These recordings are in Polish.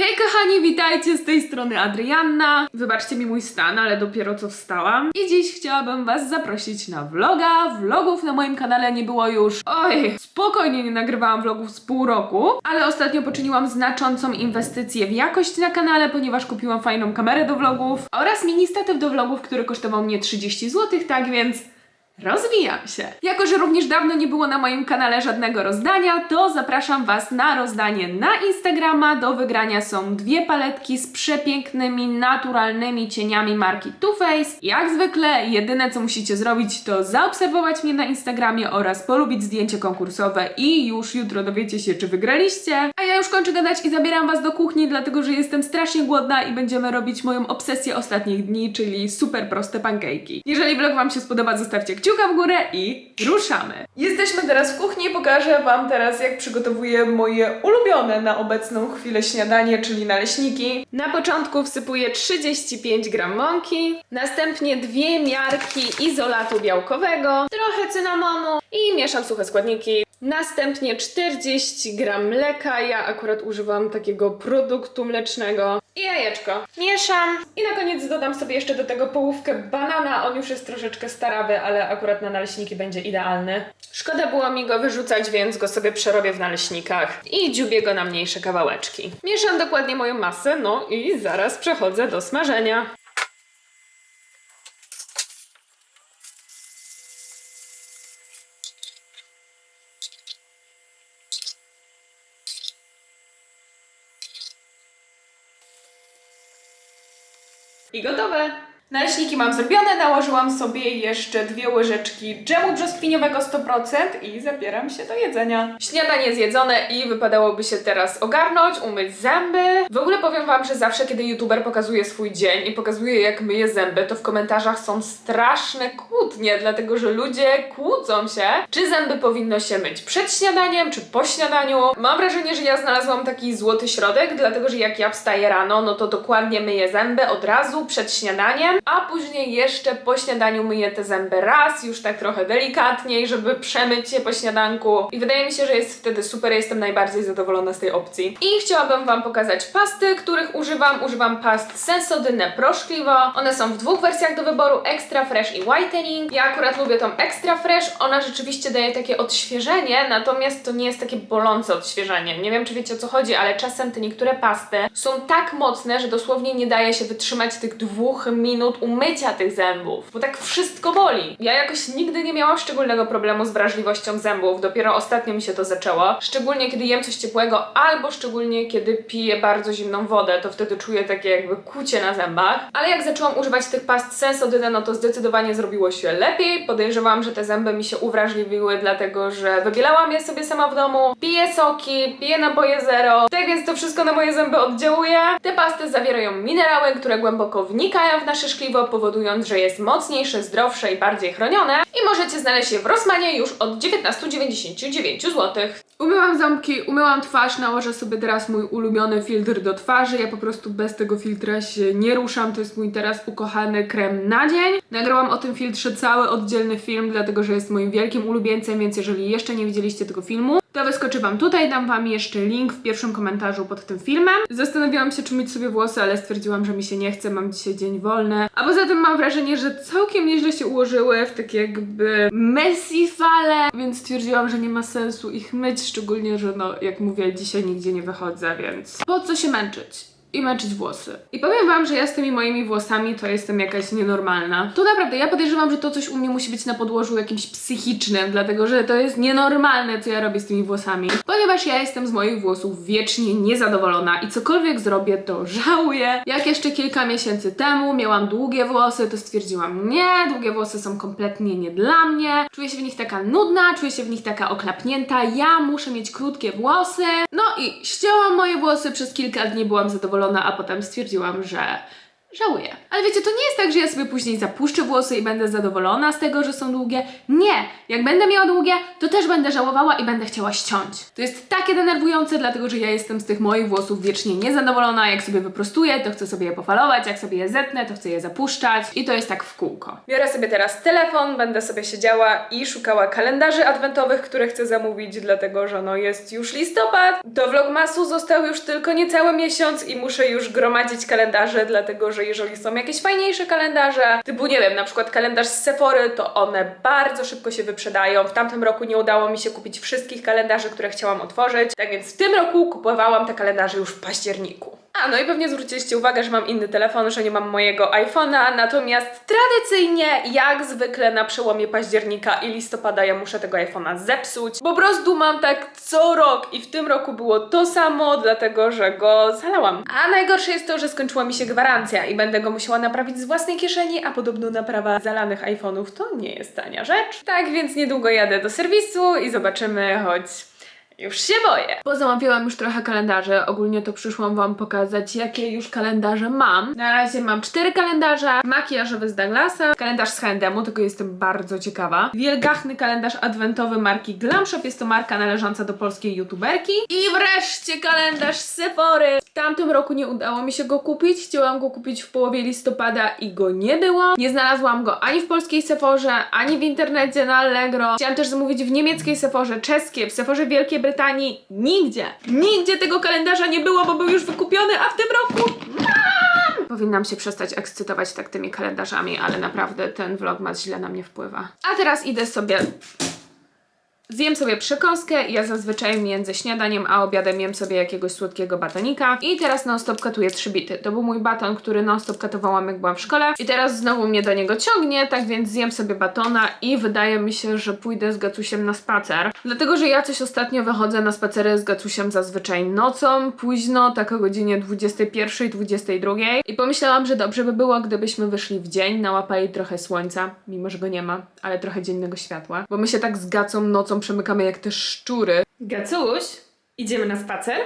Hej kochani, witajcie z tej strony Adrianna. Wybaczcie mi mój stan, ale dopiero co wstałam. I dziś chciałabym was zaprosić na vloga. Vlogów na moim kanale nie było już. Oj, spokojnie nie nagrywałam vlogów z pół roku, ale ostatnio poczyniłam znaczącą inwestycję w jakość na kanale, ponieważ kupiłam fajną kamerę do vlogów oraz mini statyw do vlogów, który kosztował mnie 30 zł, tak więc Rozwijam się. Jako, że również dawno nie było na moim kanale żadnego rozdania, to zapraszam Was na rozdanie na Instagrama. Do wygrania są dwie paletki z przepięknymi, naturalnymi cieniami marki Too Faced. Jak zwykle, jedyne co musicie zrobić, to zaobserwować mnie na Instagramie oraz polubić zdjęcie konkursowe i już jutro dowiecie się, czy wygraliście. A ja już kończę gadać i zabieram Was do kuchni, dlatego że jestem strasznie głodna i będziemy robić moją obsesję ostatnich dni, czyli super proste pankejki. Jeżeli vlog Wam się spodoba, zostawcie kciuka w górę i ruszamy! Jesteśmy teraz w kuchni, pokażę Wam teraz jak przygotowuję moje ulubione na obecną chwilę śniadanie, czyli naleśniki. Na początku wsypuję 35 gram mąki, następnie dwie miarki izolatu białkowego, trochę cynamonu i mieszam suche składniki. Następnie 40 gram mleka, ja akurat używam takiego produktu mlecznego i jajeczko. Mieszam i na koniec dodam sobie jeszcze do tego połówkę banana, on już jest troszeczkę starawy, ale akurat na naleśniki będzie idealny. Szkoda było mi go wyrzucać, więc go sobie przerobię w naleśnikach i dziubię go na mniejsze kawałeczki. Mieszam dokładnie moją masę, no i zaraz przechodzę do smażenia. I gotowe! Naleśniki mam zrobione, nałożyłam sobie jeszcze dwie łyżeczki dżemu brzoskwiniowego 100% i zabieram się do jedzenia. Śniadanie zjedzone i wypadałoby się teraz ogarnąć, umyć zęby. W ogóle powiem wam, że zawsze kiedy youtuber pokazuje swój dzień i pokazuje jak myje zęby, to w komentarzach są straszne kłótnie, dlatego że ludzie kłócą się, czy zęby powinno się myć przed śniadaniem, czy po śniadaniu. Mam wrażenie, że ja znalazłam taki złoty środek, dlatego że jak ja wstaję rano, no to dokładnie myję zęby od razu przed śniadaniem, a później jeszcze po śniadaniu myję te zęby raz, już tak trochę delikatniej, żeby przemyć je po śniadanku. I wydaje mi się, że jest wtedy super, jestem najbardziej zadowolona z tej opcji. I chciałabym Wam pokazać pasty, których używam. Używam past Sensodyne Proszkliwo. One są w dwóch wersjach do wyboru, Extra Fresh i Whitening. Ja akurat lubię tą Extra Fresh, ona rzeczywiście daje takie odświeżenie, natomiast to nie jest takie bolące odświeżenie. Nie wiem, czy wiecie o co chodzi, ale czasem te niektóre pasty są tak mocne, że dosłownie nie daje się wytrzymać tych dwóch minut umycia tych zębów, bo tak wszystko boli. Ja jakoś nigdy nie miałam szczególnego problemu z wrażliwością zębów, dopiero ostatnio mi się to zaczęło. Szczególnie kiedy jem coś ciepłego, albo szczególnie kiedy piję bardzo zimną wodę, to wtedy czuję takie jakby kucie na zębach. Ale jak zaczęłam używać tych past Sensodyne, no to zdecydowanie zrobiło się lepiej. Podejrzewam, że te zęby mi się uwrażliwiły, dlatego że wybielałam je sobie sama w domu, piję soki, piję napoje zero, tak więc to wszystko na moje zęby oddziałuje. Te pasty zawierają minerały, które głęboko wnikają w nasze szkliwo, powodując, że jest mocniejsze, zdrowsze i bardziej chronione. I możecie znaleźć je w Rossmanie już od 19,99 zł. Umyłam ząbki, umyłam twarz, nałożę sobie teraz mój ulubiony filtr do twarzy. Ja po prostu bez tego filtra się nie ruszam. To jest mój teraz ukochany krem na dzień. Nagrałam o tym filtrze cały oddzielny film, dlatego że jest moim wielkim ulubieńcem, więc jeżeli jeszcze nie widzieliście tego filmu, to wyskoczy Wam tutaj, dam Wam jeszcze link w pierwszym komentarzu pod tym filmem. Zastanawiałam się, czy myć sobie włosy, ale stwierdziłam, że mi się nie chce, mam dzisiaj dzień wolny. A poza tym mam wrażenie, że całkiem nieźle się ułożyły w takie jakby messy fale, więc stwierdziłam, że nie ma sensu ich myć, szczególnie, że no, jak mówię, dzisiaj nigdzie nie wychodzę, więc po co się męczyć? I męczyć włosy. I powiem wam, że ja z tymi moimi włosami to jestem jakaś nienormalna. To naprawdę, ja podejrzewam, że to coś u mnie musi być na podłożu jakimś psychicznym, dlatego że to jest nienormalne, co ja robię z tymi włosami. Ponieważ ja jestem z moich włosów wiecznie niezadowolona i cokolwiek zrobię, to żałuję. Jak jeszcze kilka miesięcy temu miałam długie włosy, to stwierdziłam, nie, długie włosy są kompletnie nie dla mnie. Czuję się w nich taka nudna, czuję się w nich taka oklapnięta, ja muszę mieć krótkie włosy. No i ścięłam moje włosy, przez kilka dni byłam zadowolona, a potem stwierdziłam, że żałuję. Ale wiecie, to nie jest tak, że ja sobie później zapuszczę włosy i będę zadowolona z tego, że są długie. Nie! Jak będę miała długie, to też będę żałowała i będę chciała ściąć. To jest takie denerwujące, dlatego że ja jestem z tych moich włosów wiecznie niezadowolona. Jak sobie wyprostuję, to chcę sobie je pofalować, jak sobie je zetnę, to chcę je zapuszczać i to jest tak w kółko. Biorę sobie teraz telefon, będę sobie siedziała i szukała kalendarzy adwentowych, które chcę zamówić, dlatego że no jest już listopad. Do Vlogmasu został już tylko niecały miesiąc i muszę już gromadzić kalendarze, dlatego że jeżeli są jakieś fajniejsze kalendarze, typu nie wiem, na przykład kalendarz z Sephory, to one bardzo szybko się wyprzedają. W tamtym roku nie udało mi się kupić wszystkich kalendarzy, które chciałam otworzyć, tak więc w tym roku kupowałam te kalendarze już w październiku. A, no i pewnie zwróciliście uwagę, że mam inny telefon, że nie mam mojego iPhone'a, natomiast tradycyjnie, jak zwykle na przełomie października i listopada ja muszę tego iPhone'a zepsuć. Po prostu mam tak co rok i w tym roku było to samo, dlatego że go zalałam. A najgorsze jest to, że skończyła mi się gwarancja i będę go musiała naprawić z własnej kieszeni, a podobno naprawa zalanych iPhone'ów to nie jest tania rzecz. Tak więc niedługo jadę do serwisu i zobaczymy, choć już się boję. Bo zamawiałam już trochę kalendarzy. Ogólnie to przyszłam Wam pokazać, jakie już kalendarze mam. Na razie mam cztery kalendarze. Makijażowy z Douglasa, kalendarz z H&M, tego jestem bardzo ciekawa. Wielgachny kalendarz adwentowy marki Glam Shop, jest to marka należąca do polskiej youtuberki. I wreszcie kalendarz Sephory. W tamtym roku nie udało mi się go kupić. Chciałam go kupić w połowie listopada i go nie było. Nie znalazłam go ani w polskiej Sephorze, ani w internecie na Allegro. Chciałam też zamówić w niemieckiej Sephorze, czeskiej, w Sephorze Wielkiej Brytanii. Nigdzie, nigdzie tego kalendarza nie było, bo był już wykupiony, a w tym roku! Powinnam się przestać ekscytować tak tymi kalendarzami, ale naprawdę ten vlogmas źle na mnie wpływa. A teraz idę sobie Zjem sobie przekąskę, ja zazwyczaj między śniadaniem a obiadem jem sobie jakiegoś słodkiego batonika i teraz non-stop katuję trzy bity. To był mój baton, który non-stop katowałam jak byłam w szkole i teraz znowu mnie do niego ciągnie, tak więc zjem sobie batona i wydaje mi się, że pójdę z Gacusiem na spacer. Dlatego, że ja coś ostatnio wychodzę na spacery z Gacusiem zazwyczaj nocą, późno, tak o godzinie 21, 22 i pomyślałam, że dobrze by było, gdybyśmy wyszli w dzień, nałapali trochę słońca, mimo że go nie ma, ale trochę dziennego światła, bo my się tak z Gacą nocą przemykamy jak te szczury. Gacuś, idziemy na spacer?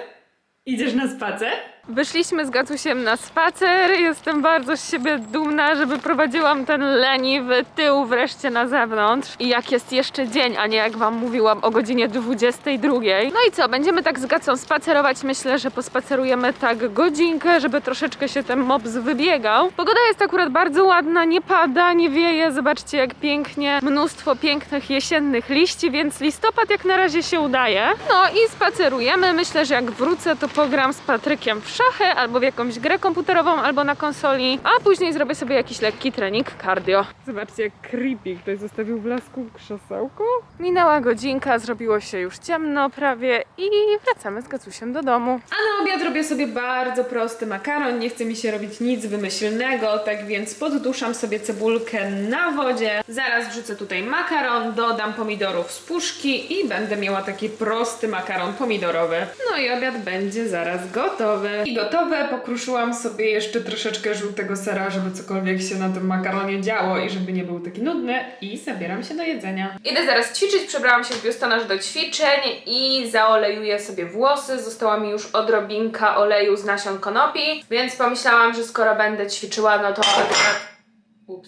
Idziesz na spacer? Wyszliśmy z Gacusiem na spacer. Jestem bardzo z siebie dumna, że wyprowadziłam ten leniwy tył wreszcie na zewnątrz. I jak jest jeszcze dzień, a nie jak wam mówiłam o godzinie 22. No i co, będziemy tak z Gacą spacerować. Myślę, że pospacerujemy tak godzinkę, żeby troszeczkę się ten mops wybiegał. Pogoda jest akurat bardzo ładna, nie pada, nie wieje. Zobaczcie jak pięknie, mnóstwo pięknych jesiennych liści, więc listopad jak na razie się udaje. No i spacerujemy. Myślę, że jak wrócę, to pogram z Patrykiem w szachy albo w jakąś grę komputerową, albo na konsoli, a później zrobię sobie jakiś lekki trening cardio. Zobaczcie, jak creepy ktoś zostawił w lasku krzesełko. Minęła godzinka, zrobiło się już ciemno prawie i wracamy z Gacusiem do domu. A na obiad robię sobie bardzo prosty makaron, nie chce mi się robić nic wymyślnego, tak więc podduszam sobie cebulkę na wodzie. Zaraz wrzucę tutaj makaron, dodam pomidorów z puszki i będę miała taki prosty makaron pomidorowy. No i obiad będzie zaraz gotowy. I gotowe, pokruszyłam sobie jeszcze troszeczkę żółtego sera, żeby cokolwiek się na tym makaronie działo i żeby nie był taki nudny i zabieram się do jedzenia. Idę zaraz ćwiczyć, przebrałam się w biustonosz do ćwiczeń i zaolejuję sobie włosy. Została mi już odrobinka oleju z nasion konopi, więc pomyślałam, że skoro będę ćwiczyła, no to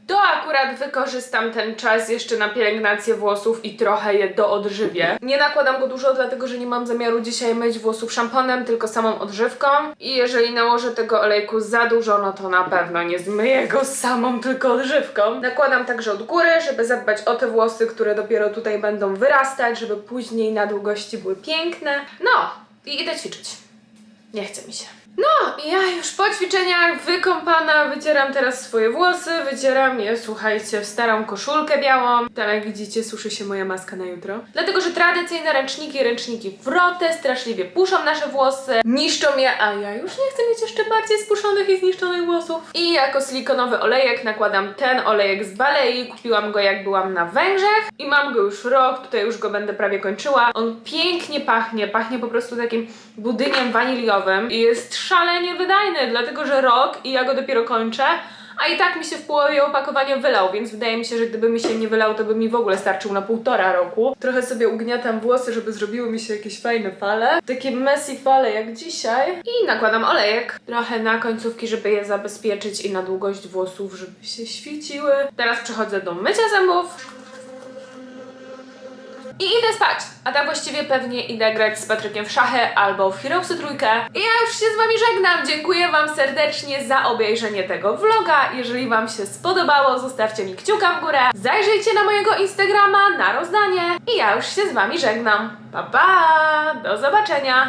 To akurat wykorzystam ten czas jeszcze na pielęgnację włosów i trochę je doodżywię. Nie nakładam go dużo, dlatego że nie mam zamiaru dzisiaj myć włosów szamponem, tylko samą odżywką. I jeżeli nałożę tego olejku za dużo, no to na pewno nie zmyję go samą tylko odżywką. Nakładam także od góry, żeby zadbać o te włosy, które dopiero tutaj będą wyrastać, żeby później na długości były piękne. No, i idę ćwiczyć. Nie chce mi się. No, ja już po ćwiczeniach wykąpana, wycieram teraz swoje włosy, wycieram je, słuchajcie, w starą koszulkę białą. Tam jak widzicie suszy się moja maska na jutro. Dlatego, że tradycyjne ręczniki, ręczniki wrote straszliwie puszą nasze włosy, niszczą je, a ja już nie chcę mieć jeszcze bardziej spuszonych i zniszczonych włosów. I jako silikonowy olejek nakładam ten olejek z Balei, kupiłam go jak byłam na Węgrzech i mam go już rok, tutaj już go będę prawie kończyła. On pięknie pachnie, pachnie po prostu takim budyniem waniliowym i jest szalenie wydajny, dlatego że rok i ja go dopiero kończę, a i tak mi się w połowie opakowania wylał, więc wydaje mi się, że gdyby mi się nie wylał, to by mi w ogóle starczył na półtora roku. Trochę sobie ugniatam włosy, żeby zrobiły mi się jakieś fajne fale. Takie messy fale jak dzisiaj. I nakładam olejek trochę na końcówki, żeby je zabezpieczyć i na długość włosów, żeby się świeciły. Teraz przechodzę do mycia zębów. I idę spać, a tak właściwie pewnie idę grać z Patrykiem w szachy albo w Heroesy trójkę. I ja już się z wami żegnam. Dziękuję wam serdecznie za obejrzenie tego vloga. Jeżeli wam się spodobało, zostawcie mi kciuka w górę. Zajrzyjcie na mojego Instagrama na rozdanie. I ja już się z wami żegnam. Pa pa! Do zobaczenia!